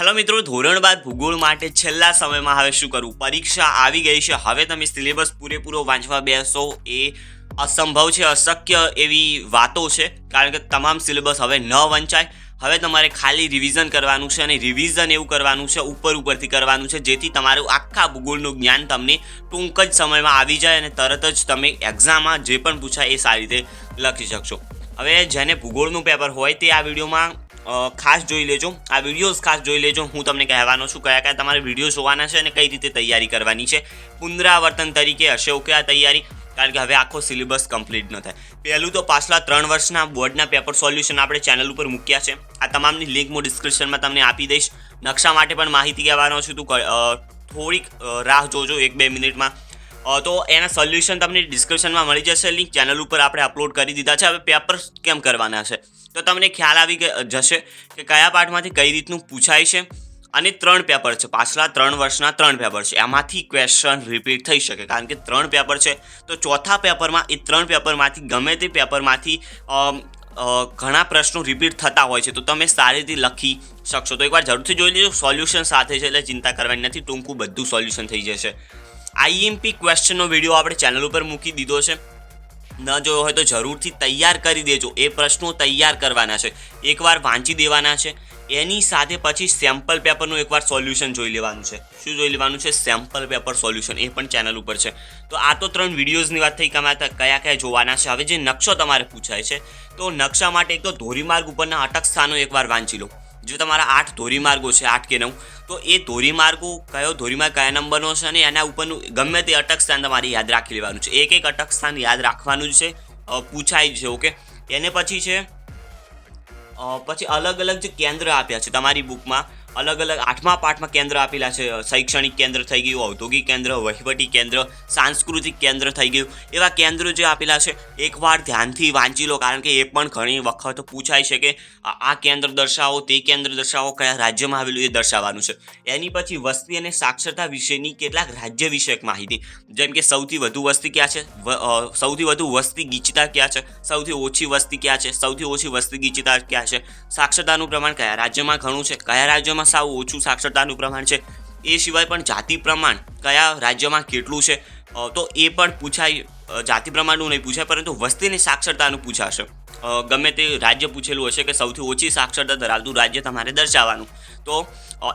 Hello મિત્રો, ધોરણ બાદ ભૂગોળ માટે છેલ્લા સમયમાં હવે શું કરવું? પરીક્ષા આવી ગઈ છે. હવે તમે સિલેબસ પૂરેપૂરો વાંચવા બેસો. એ અસંભવ છે, અશક્ય એવી વાતો છે, કારણ કે તમામ સિલેબસ હવે ન વંચાય. હવે તમારે ખાલી રિવિઝન કરવાનું છે અને રિવિઝન એવું કરવાનું છે, ઉપર ઉપરથી કરવાનું છે, જેથી તમારું આખા ભૂગોળનું જ્ઞાન તમને ટૂંક જ સમયમાં આવી જાય અને તરત જ તમે એક્ઝામમાં જે પણ પૂછાય એ સારી રીતે લખી શકશો. હવે જેને ભૂગોળનું પેપર હોય તે આ વિડીયોમાં ખાસ જોઈ લેજો. આ વિડીયોઝ ખાસ જોઈ લેજો. હું તમને કહેવાનો છું કયા કયા તમારે વીડિયો જોવાના છે અને કઈ રીતે તૈયારી કરવાની છે. પુનરાવર્તન તરીકે હશે ઓકે આ તૈયારી? કારણ કે હવે આખો સિલેબસ કમ્પ્લીટ ન થાય. પહેલું તો પાછલા ત્રણ વર્ષના બોર્ડના પેપર સોલ્યુશન આપણે ચેનલ ઉપર મૂક્યા છે. આ તમામની લિંક હું ડિસ્ક્રિપ્શનમાં તમને આપી દઈશ. નકશા માટે પણ માહિતી કહેવાનો છું. તું થોડીક રાહ જોજો એક બે મિનિટમાં. તો એના સોલ્યુશન તમને ડિસ્ક્રિપ્શનમાં મળી જશે. લિંક ચેનલ ઉપર આપણે અપલોડ કરી દીધા છે. હવે પેપર કેમ કરવાના છે? તો તમને ખ્યાલ આવી જશે કે કયા પાઠમાંથી કઈ રીતનું પૂછાય છે અને ત્રણ પેપર છે. પાછલા ત્રણ વર્ષના ત્રણ પેપર છે. એમાંથી ક્વેશ્ચન રિપીટ થઈ શકે. કારણ કે ત્રણ પેપર છે. તો ચોથા પેપરમાં એ ત્રણ પેપરમાંથી ગમે તે પેપરમાંથી ઘણા પ્રશ્નો રિપીટ થતા હોય છે. તો તમે સારી રીતે લખી શકશો. તો એકવાર જરૂરથી જોઈ લેજો. સોલ્યુશન સાથે છે એટલે ચિંતા કરવાની નથી. ટૂંકું બધું સોલ્યુશન થઈ જશે. આઈએમપી ક્વેશ્ચનનો વીડિયો આપણે ચેનલ ઉપર મૂકી દીધો છે. ન જોયો હોય તો જરૂરથી તૈયાર કરી દેજો. એ પ્રશ્નો તૈયાર કરવાના છે. એકવાર વાંચી દેવાના છે. એની સાથે પછી સેમ્પલ પેપરનું એકવાર સોલ્યુશન જોઈ લેવાનું છે. શું જોઈ લેવાનું છે? સેમ્પલ પેપર સોલ્યુશન એ પણ ચેનલ ઉપર છે. તો આ તો ત્રણ વિડીયોઝની વાત થઈ. કે અમે કયા કયા જોવાના છે? હવે જે નકશો તમારે પૂછાય છે, તો નકશા માટે એક તો ધોરીમાર્ગ ઉપરના અટક સ્થાનો એકવાર વાંચી લો. જો તમારા આઠ ધોરીમાર્ગો છે, આઠ કે નવ, તો એ ધોરીમાર્ગો કયો? ધોરીમાર્ગ કયા નંબરનો છે અને એના ઉપરનું ગમે તે અટક સ્થાન તમારે યાદ રાખી લેવાનું છે. એક એક અટક સ્થાન યાદ રાખવાનું છે. પૂછાય છે, ઓકે? એને પછી છે પછી અલગ અલગ જે કેન્દ્ર આપ્યા છે તમારી બુકમાં અલગ અલગ આઠમા પાઠમાં કેન્દ્ર આપેલા છે. શૈક્ષણિક કેન્દ્ર થઈ ગયું, ઔદ્યોગિક કેન્દ્ર, વહીવટી કેન્દ્ર, સાંસ્કૃતિક કેન્દ્ર થઈ ગયું. એવા કેન્દ્રો જે આપેલા છે, એકવાર ધ્યાનથી વાંચી લો, કારણ કે એ પણ ઘણી વખત પૂછાય છે કે આ કેન્દ્ર દર્શાવો, તે કેન્દ્ર દર્શાવો, કયા રાજ્યમાં આવેલું એ દર્શાવવાનું છે. એની પછી વસ્તી અને સાક્ષરતા વિશેની કેટલાક રાજ્ય વિષયક માહિતી. જેમ કે સૌથી વધુ વસ્તી ક્યાં છે? સૌથી વધુ વસ્તી ગીચતા ક્યાં છે? સૌથી ઓછી વસ્તી ક્યાં છે? સૌથી ઓછી વસ્તી ગીચતા ક્યાં છે? સાક્ષરતાનું પ્રમાણ કયા રાજ્યમાં ઘણું છે? કયા રાજ્યમાં સાવ ઓછું સાક્ષરતાનું પ્રમાણ છે. એ સિવાય પણ જાતિ પ્રમાણ કયા રાજ્યમાં કેટલું છે તો એ પણ પૂછાય જાતિ પ્રમાણનું નહીં પૂછાય, પરંતુ વસ્તીની સાક્ષરતાનું પૂછાશે. ગમે તે રાજ્ય પૂછેલું હશે કે સૌથી ઓછી સાક્ષરતા ધરાવતું રાજ્ય તમારે દર્શાવવાનું. તો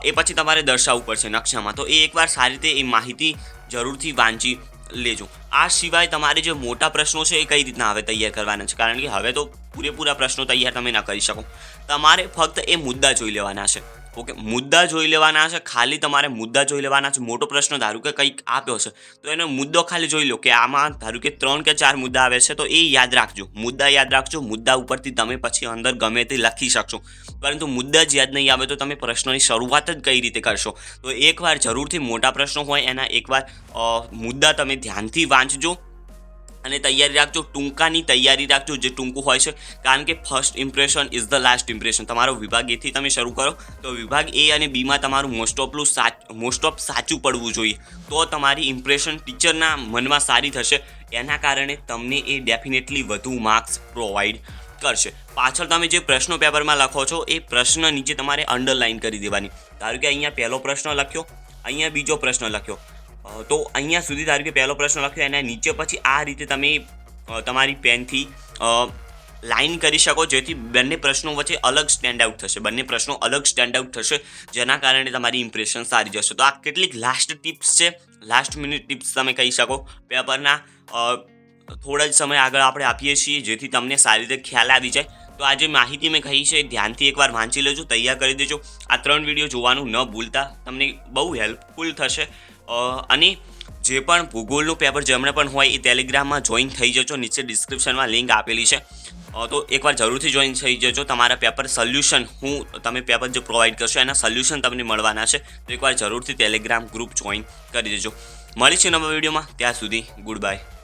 એ પછી તમારે દર્શાવવું પડશે નકશામાં. તો એ એકવાર સારી રીતે એ માહિતી જરૂરથી વાંચી લેજો. આ સિવાય તમારે જે મોટા પ્રશ્નો છે એ કઈ રીતના હવે તૈયાર કરવાના છે? કારણ કે હવે તો પૂરેપૂરા પ્રશ્નો તૈયાર તમે ના કરી શકો. તમારે ફક્ત એ મુદ્દા જોઈ લેવાના છે. ઓકે, મુદ્દા જોઈ લેવાના છે, ખાલી તમારે મુદ્દા જોઈ લેવાના છે, મોટો પ્રશ્ન ધારો કે કંઈક આપ્યો છે, તો એનો મુદ્દો ખાલી જોઈ લો કે આમાં ધારો કે ત્રણ કે ચાર મુદ્દા આવે છે, તો એ યાદ રાખજો, મુદ્દા યાદ રાખજો, મુદ્દા ઉપરથી તમે પછી અંદર ગમે તે લખી શકશો, પરંતુ મુદ્દા જ યાદ નહીં આવે તો તમે પ્રશ્નની શરૂઆત જ કઈ રીતે કરશો, તો એકવાર જરૂરથી મોટા પ્રશ્નો હોય એના એકવાર મુદ્દા તમે ધ્યાનથી વાંચજો અને તૈયારી રાખજો, ટૂંકાની તૈયારી રાખજો જે ટૂંકું હોય છે. કારણ કે first impression is the last impression તમારો વિભાગ એથી તમે શરૂ કરો. તો વિભાગ એ અને બીમાં તમારું મોસ્ટ ઓફલું સાચ મોસ્ટ ઓફ સાચું પડવું જોઈએ. તો તમારી ઇમ્પ્રેશન ટીચરના મનમાં સારી થશે. એના કારણે તમને એ ડેફિનેટલી વધુ માર્ક્સ પ્રોવાઈડ કરશે. પાછળ તમે જે પ્રશ્નો પેપરમાં લખો છો, એ પ્રશ્ન નીચે તમારે અંડરલાઇન કરી દેવાની. ધારો કે અહીંયા પહેલો પ્રશ્ન લખ્યો, અહીંયા બીજો પ્રશ્ન લખ્યો. તો અહીંયા સુધી ધારો કે પહેલો પ્રશ્ન લખ્યો, એના નીચે પછી આ રીતે તમે તમારી પેનથી લાઈન કરી શકો, જેથી બંને પ્રશ્નો વચ્ચે અલગ સ્ટેન્ડ આઉટ થશે. બંને પ્રશ્નો અલગ સ્ટેન્ડ આઉટ થશે, જેના કારણે તમારી ઇમ્પ્રેશન સારી જશે. તો આ કેટલીક લાસ્ટ ટિપ્સ છે. લાસ્ટ મિનિટ ટિપ્સ તમે કહી શકો. પેપરના થોડા જ સમય આગળ આપણે આપીએ છીએ, જેથી તમને સારી રીતે ખ્યાલ આવી જાય. તો આ જે માહિતી મેં કહી છે, ધ્યાનથી એકવાર વાંચી લેજો, તૈયાર કરી દેજો. આ ત્રણ વીડિયો જોવાનું ન ભૂલતા. તમને બહુ હેલ્પફુલ થશે. અને જે પણ ભૂગોળનું પેપર જેમણે પણ હોય એ ટેલિગ્રામમાં જોઈન થઈ જજો. નીચે ડિસ્ક્રિપ્શનમાં લિંક આપેલી છે. તો એકવાર જરૂરથી જોઈન થઈ જજો. તમારા પેપર સોલ્યુશન હું, તમે પેપર જે પ્રોવાઈડ કરશો એના સોલ્યુશન તમને મળવાના છે. તો એકવાર જરૂરથી ટેલિગ્રામ ગ્રુપ જોઈન કરી દેજો. મળી છે નવા વિડીયોમાં. ત્યાં સુધી ગુડ બાય